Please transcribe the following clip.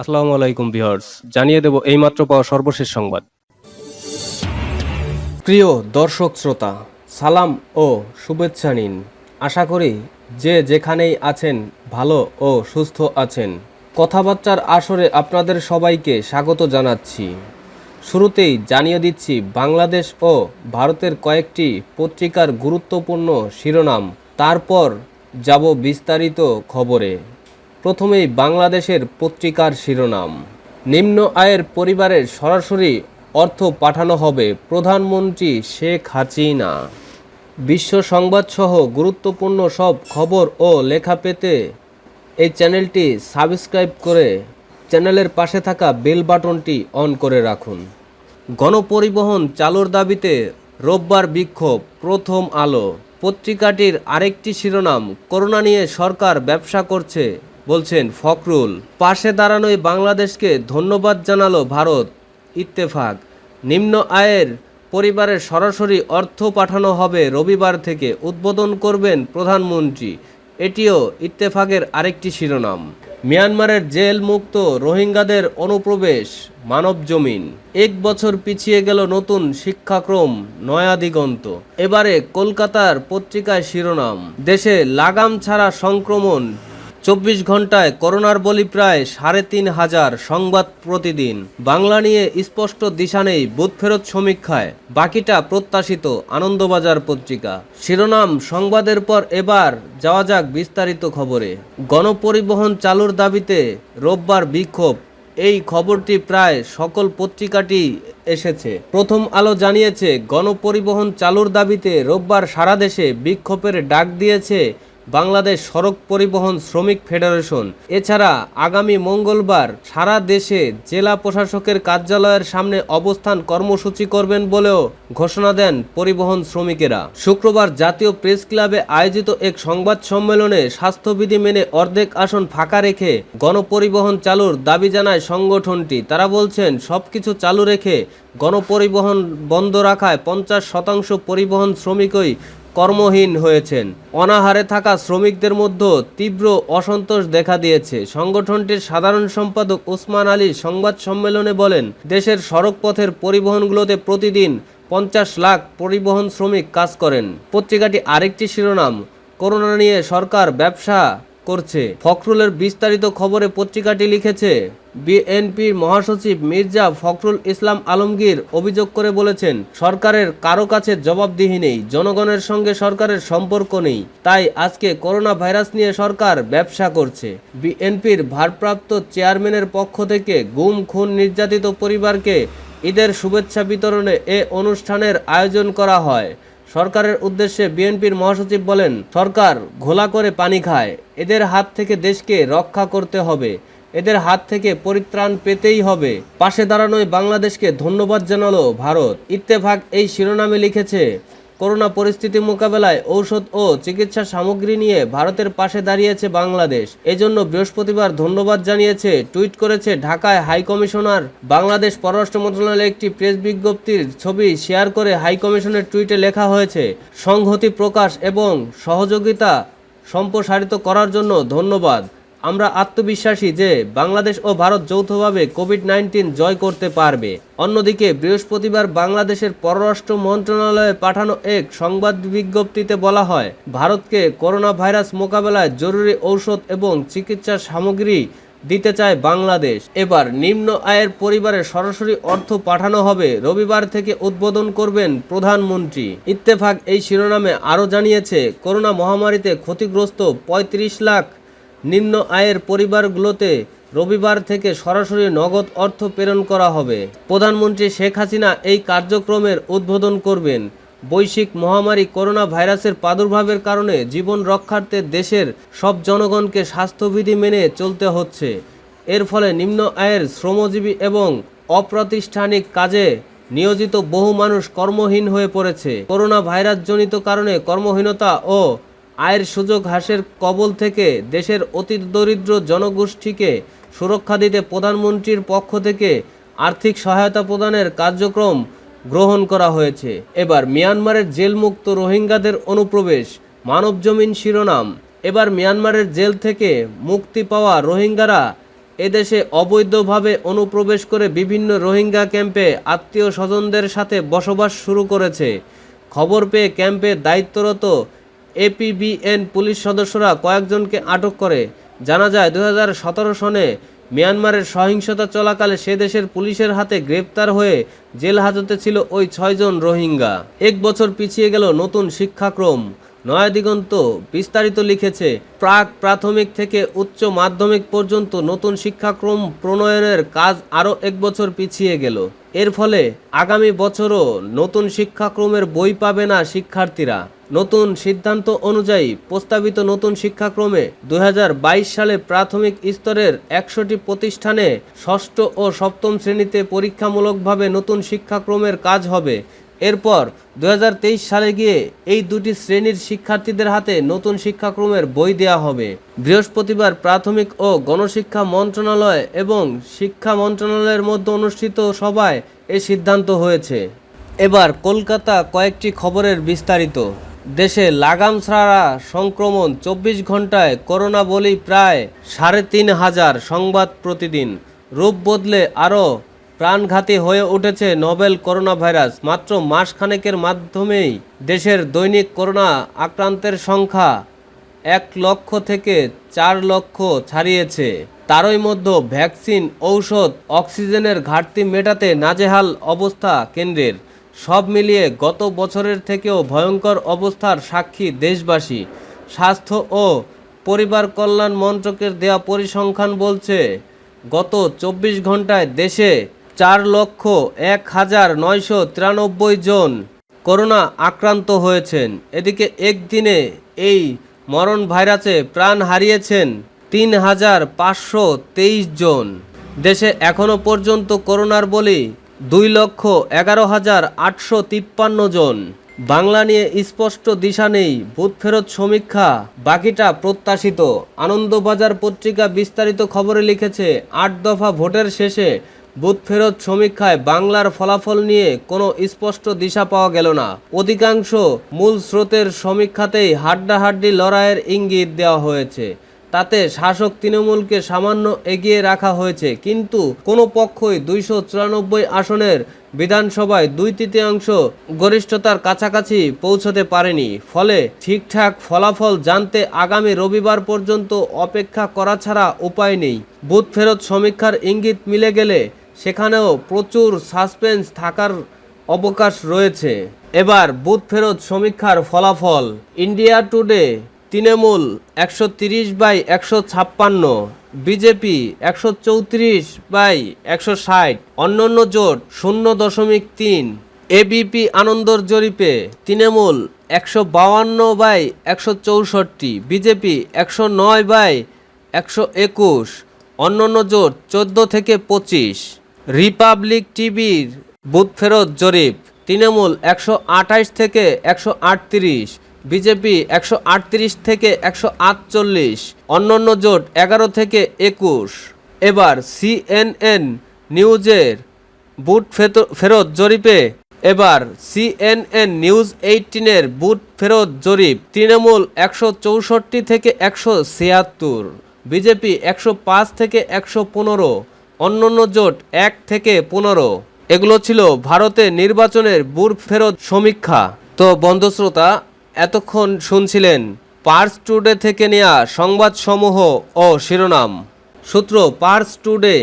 আসসালামু আলাইকুম ভিউয়ার্স, জানিয়ে দেব এইমাত্র পাওয়া সর্বশেষ সংবাদ। প্রিয় দর্শক শ্রোতা, সালাম ও শুভেচ্ছা নিন। আশা করি যে যেখানেই আছেন ভালো ও সুস্থ আছেন। কথাবার্তার আসরে আপনাদের সবাইকে স্বাগত জানাচ্ছি। শুরুতেই জানিয়ে দিচ্ছি বাংলাদেশ ও ভারতের কয়েকটি পত্রিকার গুরুত্বপূর্ণ শিরোনাম। তারপর যাব বিস্তারিত খবরে। প্রথমেই বাংলাদেশের পত্রিকার শিরোনাম। নিম্ন আয়ের পরিবারের সরাসরি অর্থ পাঠানো হবে প্রধানমন্ত্রী শেখ হাসিনা। বিশ্ব সংবাদসহ গুরুত্বপূর্ণ সব খবর ও লেখা পেতে এই চ্যানেলটি সাবস্ক্রাইব করে চ্যানেলের পাশে থাকা বেল বাটনটি অন করে রাখুন। গণপরিবহন চালুর দাবিতে রোববার বিক্ষোভ, প্রথম আলো। পত্রিকাটির আরেকটি শিরোনাম, করোনা নিয়ে সরকার ব্যবসা করছে বলছেন, ফখরুল, পাশে দাঁড়ানোই বাংলাদেশকে ধন্যবাদ জানালো ভারত। ইত্তেফাক, নিম্ন আয়ের পরিবারের সরাসরি অর্থ পাঠানো হবে রবিবার থেকে, উদ্বোধন করবেন প্রধানমন্ত্রী। এটিও ইত্তেফাকের আরেকটি শিরোনাম। মিয়ানমারের জেল মুক্ত রোহিঙ্গাদের অনুপ্রবেশ, মানব জমিন। এক বছর পিছিয়ে গেল নতুন শিক্ষাক্রম, নয়া দিগন্ত। এবারে কলকাতার পত্রিকায় শিরোনাম, দেশে লাগাম ছাড়া সংক্রমণ চব্বিশ ঘন্টায় করোনার বলি প্রায় সাড়ে তিন হাজার সংবাদ প্রতিদিন। বাংলা নিয়ে স্পষ্ট দিশা নেই বুথ ফেরত সমীক্ষায়। বাকিটা প্রত্যাশিত আনন্দবাজার পত্রিকা। শিরোনাম সংবাদের পর এবার যাওয়া যাক বিস্তারিত খবরে। গণপরিবহন চালুর দাবিতে রোববার বিক্ষোভ। এই খবরটি প্রায় সকল পত্রিকাটি এসেছে। প্রথম আলো জানিয়েছে, গণপরিবহন চালুর দাবিতে রোববার সারা দেশে বিক্ষোভের ডাক দিয়েছে বাংলাদেশ সড়ক পরিবহন শ্রমিক ফেডারেশন। এছাড়া আগামী মঙ্গলবার সারা দেশে জেলা প্রশাসকের কার্যালয়ের সামনে অবস্থান কর্মসূচি করবেন বলেও ঘোষণা দেন পরিবহন শ্রমিকেরা। শুক্রবার জাতীয় প্রেস ক্লাবে আয়োজিত এক সংবাদ সম্মেলনে স্বাস্থ্যবিধি মেনে অর্ধেক আসন ফাঁকা রেখে গণপরিবহন চালুর দাবি জানায় সংগঠনটি। তারা বলছেন, সবকিছু চালু রেখে গণপরিবহন বন্ধ রাখায় পঞ্চাশ শতাংশ পরিবহন শ্রমিকই কর্মহীন হয়েছেন। অনাহারে থাকা শ্রমিকদের মধ্যে তীব্র অসন্তোষ দেখা দিয়েছে। সংগঠনটির সাধারণ সম্পাদক ওসমান আলী সংবাদ সম্মেলনে বলেন, দেশের সড়কপথের পরিবহনগুলোতে প্রতিদিন পঞ্চাশ লাখ পরিবহন শ্রমিক কাজ করেন। পত্রিকাটি আরেকটি শিরোনাম, করোনা নিয়ে সরকার ব্যবসা করছে। ফখরুলের বিস্তারিত খবরে পত্রিকাটি লিখেছে, বিএনপির মহাসচিব মির্জা ফখরুল ইসলাম আলমগীর অভিযোগ করে বলেছেন, সরকারের কারও কাছে জবাবদিহি নেই, জনগণের সঙ্গে সরকারের সম্পর্ক নেই, তাই আজকে করোনা ভাইরাস নিয়ে সরকার ব্যবসা করছে। বিএনপির ভারপ্রাপ্ত চেয়ারম্যানের পক্ষ থেকে গুম, খুন নির্যাতিত পরিবারকে ঈদের শুভেচ্ছা বিতরণে এ অনুষ্ঠানের আয়োজন করা হয়। সরকারের উদ্দেশ্যে বিএনপির মহাসচিব বলেন, সরকার ঘোলা করে পানি খায়। এদের হাত থেকে দেশকে রক্ষা করতে হবে। এদের হাত থেকে পরিত্রাণ পেতেই হবে। পাশে দাঁড়ানোয় বাংলাদেশকে ধন্যবাদ জানালো ভারত। ইত্তেফাক এই শিরোনামে লিখেছে করোনা পরিস্থিতি মোকাবেলায় ঔষধ ও চিকিৎসা সামগ্রী নিয়ে ভারতের পাশে দাঁড়িয়েছে বাংলাদেশ। এজন্য বৃহস্পতিবার ধন্যবাদ জানিয়েছে, টুইট করেছে ঢাকায় হাই কমিশনার। বাংলাদেশ পররাষ্ট্র মন্ত্রণালয়ের একটি প্রেস বিজ্ঞপ্তির ছবি শেয়ার করে হাই কমিশনের টুইটে লেখা হয়েছে, সংহতি প্রকাশ এবং সহযোগিতা সম্প্রসারিত করার জন্য ধন্যবাদ। আমরা আত্মবিশ্বাসী যে বাংলাদেশ ও ভারত যৌথভাবে কোভিড নাইন্টিন জয় করতে পারবে। অন্যদিকে বৃহস্পতিবার বাংলাদেশের পররাষ্ট্র মন্ত্রণালয়ে পাঠানো এক সংবাদ বিজ্ঞপ্তিতে বলা হয়, ভারতকে করোনা ভাইরাস মোকাবেলায় জরুরি ঔষধ এবং চিকিৎসা সামগ্রী দিতে চায় বাংলাদেশ। এবার নিম্ন আয়ের পরিবারে সরাসরি অর্থ পাঠানো হবে রবিবার থেকে উদ্বোধন করবেন প্রধানমন্ত্রী। ইত্তেফাক এই শিরোনামে আরও জানিয়েছে, করোনা মহামারীতে ক্ষতিগ্রস্ত ৩৫ লাখ নিম্ন আয়ের পরিবারগুলোতে রবিবার থেকে সরাসরি নগদ অর্থ প্রেরণ করা হবে। প্রধানমন্ত্রী শেখ হাসিনা এই কার্যক্রমের উদ্বোধন করবেন। বৈশ্বিক মহামারী করোনা ভাইরাসের প্রাদুর্ভাবের কারণে জীবন রক্ষার্থে দেশের সব জনগণকে স্বাস্থ্যবিধি মেনে চলতে হচ্ছে। এর ফলে নিম্ন আয়ের শ্রমজীবী এবং অপ্রাতিষ্ঠানিক কাজে নিয়োজিত বহু মানুষ কর্মহীন হয়ে পড়েছে। করোনা ভাইরাসজনিত কারণে কর্মহীনতা ও আয়ের সুযোগ হ্রাসের কবল থেকে দেশের অতি দরিদ্র জনগোষ্ঠীকে সুরক্ষা দিতে প্রধানমন্ত্রীর পক্ষ থেকে আর্থিক সহায়তা প্রদানের কার্যক্রম গ্রহণ করা হয়েছে। এবার মিয়ানমারের জেলমুক্ত রোহিঙ্গাদের অনুপ্রবেশ মানবজমিন শিরোনাম। এবার মিয়ানমারের জেল থেকে মুক্তি পাওয়া রোহিঙ্গারা এদেশে অবৈধভাবে অনুপ্রবেশ করে বিভিন্ন রোহিঙ্গা ক্যাম্পে আত্মীয় স্বজনদের সাথে বসবাস শুরু করেছে। খবর পেয়ে ক্যাম্পে দায়িত্বরত এপিবিএন পুলিশ সদস্যরা কয়েকজনকে আটক করে। জানা যায় দু হাজার সতেরো সনে মিয়ানমারের সহিংসতা চলাকালে সে দেশের পুলিশের হাতে গ্রেপ্তার হয়ে জেল হাজতে ছিল ওই ছয়জন রোহিঙ্গা। এক বছর পিছিয়ে গেল নতুন শিক্ষাক্রম। নয়াদিগন্ত বিস্তারিত লিখেছে, প্রাক প্রাথমিক থেকে উচ্চ মাধ্যমিক পর্যন্ত নতুন শিক্ষাক্রম প্রণয়নের কাজ আরও এক বছর পিছিয়ে গেল। এর ফলে আগামী বছরও নতুন শিক্ষাক্রমের বই পাবে না শিক্ষার্থীরা। নতুন সিদ্ধান্ত অনুযায়ী প্রস্তাবিত নতুন শিক্ষাক্রমে দু হাজার বাইশ সালে প্রাথমিক স্তরের একশোটি প্রতিষ্ঠানে ষষ্ঠ ও সপ্তম শ্রেণীতে পরীক্ষামূলকভাবে নতুন শিক্ষাক্রমের কাজ হবে। এরপর দু হাজার তেইশ সালে গিয়ে এই দুটি শ্রেণির শিক্ষার্থীদের হাতে নতুন শিক্ষাক্রমের বই দেওয়া হবে। বৃহস্পতিবার প্রাথমিক ও গণশিক্ষা মন্ত্রণালয় এবং শিক্ষা মন্ত্রণালয়ের মধ্যে অনুষ্ঠিত সভায় এ সিদ্ধান্ত হয়েছে। এবার কলকাতা কয়েকটি খবরের বিস্তারিত। দেশে লাগাম ছাড়া সংক্রমণ চব্বিশ ঘন্টায় করোনা বলেই প্রায় সাড়ে তিন হাজার সংবাদ প্রতিদিন। রূপ বদলে আরও প্রাণঘাতী হয়ে উঠেছে নোবেল করোনা ভাইরাস। মাত্র মাসখানেকের মাধ্যমেই দেশের দৈনিক করোনা আক্রান্তের সংখ্যা এক লক্ষ থেকে চার লক্ষ ছাড়িয়েছে। তারই মধ্যে ভ্যাকসিন, ঔষধ, অক্সিজেনের ঘাটতি মেটাতে নাজেহাল অবস্থা কেন্দ্রের। সব মিলিয়ে গত বছরের থেকেও ভয়ঙ্কর অবস্থার সাক্ষী দেশবাসী। স্বাস্থ্য ও পরিবার কল্যাণ মন্ত্রকের দেয়া পরিসংখ্যান বলছে, গত চব্বিশ ঘন্টায় দেশে চার লক্ষ এক হাজার নয়শো তিরানব্বই জন করোনা আক্রান্ত হয়েছেন। এদিকে একদিনে এই মরণ ভাইরাসে প্রাণ হারিয়েছেন তিন হাজার পাঁচশো তেইশ জন। দেশে এখনও পর্যন্ত করোনার বলি দুই লক্ষ এগারো হাজার আটশো তিপ্পান্ন জন। বাংলা নিয়ে স্পষ্ট দিশা নেই, বুথ ফেরত সমীক্ষা, বাকিটা প্রত্যাশিত। আনন্দবাজার পত্রিকা বিস্তারিত খবরে লিখেছে, আট দফা ভোটের শেষে বুথ ফেরত সমীক্ষায় বাংলার ফলাফল নিয়ে কোনো স্পষ্ট দিশা পাওয়া গেল না। অধিকাংশ মূল স্রোতের সমীক্ষাতেই হাড্ডাহাড্ডি লড়াইয়ের ইঙ্গিত দেওয়া হয়েছে। তাতে শাসক তৃণমূলকে সামান্য এগিয়ে রাখা হয়েছে। কিন্তু কোনো পক্ষই দুইশো চুরানব্বই আসনের বিধানসভায় দুই তৃতীয়াংশ গরিষ্ঠতার কাছাকাছি পৌঁছতে পারেনি। ফলে ঠিকঠাক ফলাফল জানতে আগামী রবিবার পর্যন্ত অপেক্ষা করা ছাড়া উপায় নেই। বুথ ফেরত সমীক্ষার ইঙ্গিত মিলে গেলে সেখানেও প্রচুর সাসপেন্স থাকার অবকাশ রয়েছে। এবার বুথ ফেরত সমীক্ষার ফলাফল। ইন্ডিয়া টুডে তৃণমূল একশো তিরিশ বাই একশো ছাপ্পান্ন, বিজেপি একশো চৌত্রিশ বাই একশো ষাট, অন্যান্য জোট শূন্য দশমিক তিন এবিপি আনন্দর জরিপে তৃণমূল একশো বাউান্ন বাই একশো চৌষট্টি, বিজেপি একশো নয় বাই একশো একুশ, অন্যান্য জোট চোদ্দ থেকে পঁচিশ। রিপাবলিক টিভির বুথ ফেরত জরিপ, তৃণমূল একশো আঠাইশ থেকে একশো আটত্রিশ বিজেপি একশো আটত্রিশ থেকে একশো আটচল্লিশ, অন্যান্য জোট এগারো থেকে একুশ। এবার সিএনএন নিউজের বুট ফেরত জরিপে। এবার সিএনএন নিউজ এইটিনের বুট ফেরত জরিপ। তৃণমূল একশো চৌষট্টি থেকে একশো ছিয়াত্তর, বিজেপি একশো পাঁচ থেকে একশো পনেরো, অন্যান্য জোট এক থেকে পনেরো। এগুলো ছিল ভারতে নির্বাচনের বুট ফেরত সমীক্ষা। তো বন্ধু শ্রোতা এতক্ষণ শুনছিলেন পার্স টুডে থেকে নেয়া সংবাদসমূহ ও শিরোনাম। সূত্র পার্স টুডে